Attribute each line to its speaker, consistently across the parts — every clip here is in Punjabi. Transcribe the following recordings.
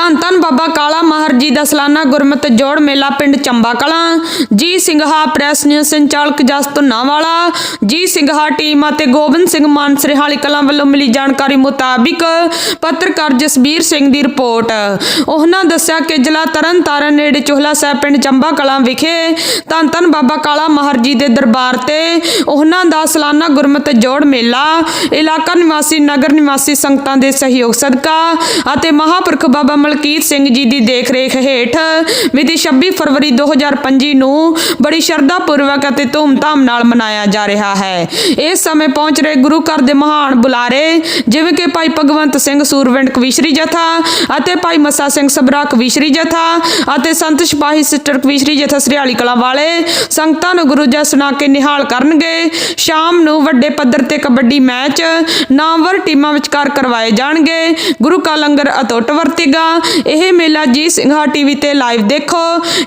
Speaker 1: ਧੰਨ ਧੰਨ ਬਾਬਾ ਕਾਲਾ ਮਾਹਰ ਜੀ ਦਾ ਸਾਲਾਨਾ ਗੁਰਮਤਿ ਜੋੜ ਮੇਲਾ ਪਿੰਡ ਚੰਬਾ ਕਲਾਂ। ਜੀ ਸਿੰਘਾ ਪ੍ਰੈਸ ਨਿਊਜ਼ ਸੰਚਾਲਕ ਜਸ ਧੁੰਨਾਵਾਲਾ ਜੀ ਸਿੰਘਾ ਟੀਮ ਅਤੇ ਗੋਬਿੰਦ ਸਿੰਘ ਮਾਨ ਸਰਿਹਾਲੀ ਕਲਾਂ ਵੱਲੋਂ ਮਿਲੀ ਜਾਣਕਾਰੀ ਮੁਤਾਬਿਕ ਪੱਤਰਕਾਰ ਜਸਬੀਰ ਸਿੰਘ ਦੀ ਰਿਪੋਰਟ। ਉਹਨਾਂ ਦੱਸਿਆ ਕਿ ਜ਼ਿਲ੍ਹਾ ਤਰਨਤਾਰਨ ਨੇੜੇ ਚੋਹਲਾ ਸਾਹਿਬ ਪਿੰਡ ਚੰਬਾ ਕਲਾਂ ਵਿਖੇ ਧੰਨ ਧੰਨ ਬਾਬਾ ਕਾਲਾ ਮਾਹਰ ਜੀ ਦੇ ਦਰਬਾਰ ਤੇ ਉਹਨਾਂ ਦਾ ਸਾਲਾਨਾ ਗੁਰਮਤਿ ਜੋੜ ਮੇਲਾ, ਇਲਾਕਾ ਨਿਵਾਸੀ, ਨਗਰ ਨਿਵਾਸੀ ਸੰਗਤਾਂ ਦੇ ਸਹਿਯੋਗ ਸਦਕਾ ਅਤੇ ਮਹਾਪੁਰਖ ਬਾਬਾ ਮਲਕੀਤ ਸਿੰਘ ਜੀ ਦੀ ਦੇਖਰੇਖ ਹੇਠ ਮਿਤੀ 26 ਫਰਵਰੀ 2025 ਨੂੰ ਬੜੀ ਸ਼ਰਧਾ ਪੂਰਵਕ ਅਤੇ ਧੂਮਧਾਮ ਨਾਲ ਮਨਾਇਆ ਜਾ ਰਿਹਾ ਹੈ। ਇਸ ਸਮੇਂ ਪਹੁੰਚ ਰਹੇ ਗੁਰੂ ਘਰ ਦੇ ਮਹਾਨ ਬੁਲਾਰੇ ਜਿਵੇਂ ਕਿ ਭਾਈ ਭਗਵੰਤ ਸਿੰਘ ਸੂਰਵਿੰਡ ਕਵੀਸ਼ਰੀ ਜਥਾ ਅਤੇ ਭਾਈ ਮੱਸਾ ਸਿੰਘ ਸਬਰਾ ਕਵੀਸ਼ਰੀ ਜਥਾ ਅਤੇ ਸੰਤ ਸਿਪਾਹੀ ਸਿਸਟਰ ਕਵੀਸ਼ਰੀ ਜਥਾ ਸਰਿਆਲੀ ਕਲਾਂ ਵਾਲੇ ਸੰਗਤਾਂ ਨੂੰ ਗੁਰੂ ਜਸ ਸੁਣਾ ਕੇ ਨਿਹਾਲ ਕਰਨਗੇ। ਸ਼ਾਮ ਨੂੰ ਵੱਡੇ ਪੱਧਰ ਤੇ ਕਬੱਡੀ ਮੈਚ ਨਾਮਵਰ ਟੀਮਾਂ ਵਿਚਕਾਰ ਕਰਵਾਏ ਜਾਣਗੇ। ਗੁਰੂ ਕਾ ਲੰਗਰ ਅਤੁੱਟ ਵਰਤੇਗਾ। ਇਹ ਮੇਲਾ ਜੀ ਸਿੰਘਾ ਟੀਵੀ ਤੇ ਲਾਈਵ ਦੇਖੋ।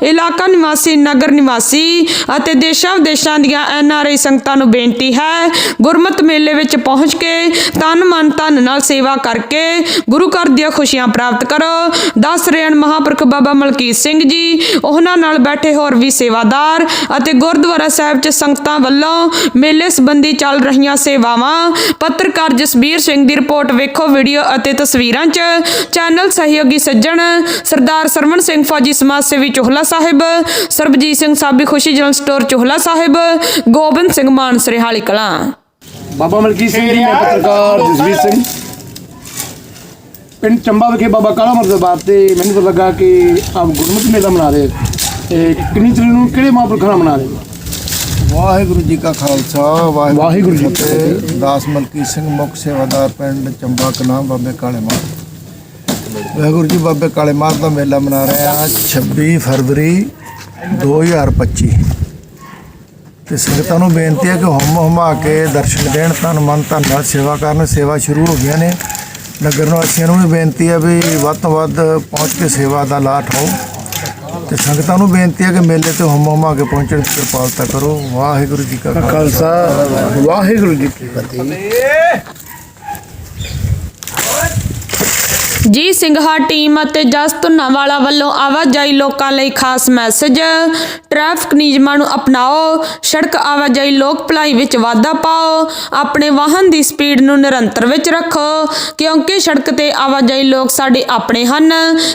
Speaker 1: ਇਲਾਕਾ ਨਿਵਾਸੀ, ਨਗਰ ਨਿਵਾਸੀ ਅਤੇ ਦੇਸ਼ਾਂ ਵਿਦੇਸ਼ਾਂ ਦੀਆਂ ਐਨ ਆਰ ਆਈ ਸੰਗਤਾਂ ਨੂੰ ਬੇਨਤੀ ਹੈ, ਗੁਰਮਤ ਮੇਲੇ ਵਿੱਚ ਪਹੁੰਚ ਕੇ ਤਨ ਮਨ ਧਨ ਨਾਲ ਸੇਵਾ ਕਰਕੇ ਗੁਰੂ ਘਰ ਦੀਆਂ ਖੁਸ਼ੀਆਂ ਪ੍ਰਾਪਤ ਕਰੋ। ਦੱਸ ਰਹੇ ਹਨ ਮਹਾਪੁਰਖ ਬਾਬਾ ਮਲਕੀਤ ਸਿੰਘ ਜੀ, ਉਹਨਾਂ ਨਾਲ ਬੈਠੇ ਹੋਰ ਵੀ ਸੇਵਾਦਾਰ ਅਤੇ ਗੁਰਦੁਆਰਾ ਸਾਹਿਬ 'ਚ ਸੰਗਤਾਂ ਵੱਲੋਂ ਮੇਲੇ ਸੰਬੰਧੀ ਚੱਲ ਰਹੀਆਂ ਸੇਵਾਵਾਂ, ਪੱਤਰਕਾਰ ਜਸਬੀਰ ਸਿੰਘ ਦੀ ਰਿਪੋਰਟ ਵੇਖੋ, ਵੀਡੀਓ ਅਤੇ ਤਸਵੀਰਾਂ 'ਚ। ਚੈਨਲ ਸਹਿਯੋਗੀ ਸੱਜਣ ਸਰਦਾਰ ਸਰਵਣ ਸਿੰਘ ਫੌਜੀ ਸਮਾਜ ਸੇਵੀ ਚੋਹਲਾ ਸਾਹਿਬ ਸਰਬਜੀਤ ਸਿੰਘ ਸਾਬੀ ਖੁਸ਼ੀ ਜਨਰਲ ਸਟੋਰ ਚੋਹਲਾ ਸਾਹਿਬ ਗੋਬਿੰਦ ਸਿੰਘ ਮਾਨ ਸਰਿਹਾਲੀ ਕਲਾਂ।
Speaker 2: ਬਾਬਾ ਮਲਕੀ ਸਿੰਘ ਜੀ ਮੈਂ ਪੱਤਰਕਾਰ ਜਸਵੀਰ ਸਿੰਘ। ਪਿੰਡ ਚੰਬਾ ਵਿਖੇ ਬਾਬਾ ਕਾਲਾ ਮਰ ਦਰਬਾਰ ਤੇ ਮੈਨੂੰ ਤਾਂ ਲੱਗਾ ਕਿ ਆਪ ਗੁਰਮਤਿ ਮੇਲਾ ਮਨਾ ਰਹੇ ਤੇ ਕਿੰਨੀ ਤਰੀਕ ਨੂੰ ਕਿਹੜੇ ਮਹਾਂਪੁਰਖਾਂ ਨਾਲ ਮਨਾ ਰਹੇ
Speaker 3: ਵਾਹਿਗੁਰੂ ਜੀ ਕਾ ਖਾਲਸਾ
Speaker 2: ਵਾਹਿਗੁਰੂ ਜੀ ਕੀ
Speaker 3: ਫਤਿਹ। ਦਾਸ ਮਲਕੀ ਸਿੰਘ ਮੁੱਖ ਸੇਵਾਦਾਰ ਪਿੰਡ ਚੰਬਾ ਕਲਾਂ ਬਾਬੇ ਕਾਲੇ ਮਾਰ ਵਾਹਿਗੁਰੂ ਜੀ ਬਾਬੇ ਕਾਲੇ ਮਾਰ ਦਾ ਮੇਲਾ ਮਨਾ ਰਹੇ ਆ 26 ਫਰਵਰੀ 2025 ਤੇ ਸੰਗਤਾਂ ਨੂੰ ਬੇਨਤੀ ਹੈ ਕਿ ਹੁਮ ਹੁਮਾ ਕੇ ਦਰਸ਼ਨ ਦੇਣ ਤਨ ਮਨ ਧਨ ਨਾਲ ਸੇਵਾ ਕਰਨ। ਸੇਵਾ ਸ਼ੁਰੂ ਹੋ ਗਈਆਂ ਨੇ। ਨਗਰ ਨਿਵਾਸੀਆਂ ਨੂੰ ਵੀ ਬੇਨਤੀ ਹੈ ਵੀ ਵੱਧ ਤੋਂ ਵੱਧ ਪਹੁੰਚ ਕੇ ਸੇਵਾ ਦਾ ਲਾਟ ਹੋ ਤੇ ਸੰਗਤਾਂ ਨੂੰ ਬੇਨਤੀ ਹੈ ਕਿ ਮੇਲੇ ਤੇ ਹੁਮ ਹੁਮਾ ਕੇ ਪਹੁੰਚਣ ਦੀ ਕਿਰਪਾਲਤਾ ਕਰੋ। ਵਾਹਿਗੁਰੂ ਜੀ ਕਾ
Speaker 2: ਖਾਲਸਾ। ਵਾਹਿਗੁਰੂ ਜੀ ਕੀ ਫਤਿਹ।
Speaker 1: ਜੀ ਸਿੰਘਾ ਟੀਮ ਅਤੇ ਜਸ ਧੁੰਨਾਵਾਲਾ ਵੱਲੋਂ ਆਵਾਜਾਈ ਲੋਕਾਂ ਲਈ ਖਾਸ ਮੈਸੇਜ। ਟ੍ਰੈਫਿਕ ਨਿਯਮਾਂ ਨੂੰ ਅਪਣਾਓ, ਸੜਕ ਆਵਾਜਾਈ ਲੋਕ ਭਲਾਈ ਵਿੱਚ ਵਾਧਾ ਪਾਓ, ਆਪਣੇ ਵਾਹਨ ਦੀ ਸਪੀਡ ਨੂੰ ਨਿਰੰਤਰ ਵਿੱਚ ਰੱਖੋ, ਕਿਉਂਕਿ ਸੜਕ ਤੇ ਆਵਾਜਾਈ ਲੋਕ ਸਾਡੇ ਆਪਣੇ ਹਨ।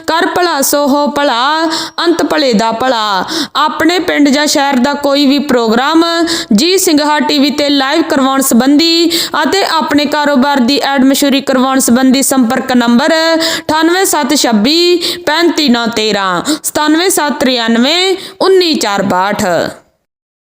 Speaker 1: ਕਰ ਭਲਾ ਸੋ ਹੋ ਭਲਾ, ਅੰਤ ਭਲੇ ਦਾ ਭਲਾ। ਆਪਣੇ ਪਿੰਡ ਜਾਂ ਸ਼ਹਿਰ ਦਾ ਕੋਈ ਵੀ ਪ੍ਰੋਗਰਾਮ ਜੀ ਸਿੰਘਾ ਟੀਵੀ ਤੇ ਲਾਈਵ ਕਰਵਾਉਣ ਸੰਬੰਧੀ ਅਤੇ ਆਪਣੇ ਕਾਰੋਬਾਰ ਦੀ ਐਡ ਮਸ਼ਹੂਰੀ ਕਰਵਾਉਣ ਸੰਬੰਧੀ ਸੰਪਰਕ ਨੰਬਰ 98726 35913 97793 19462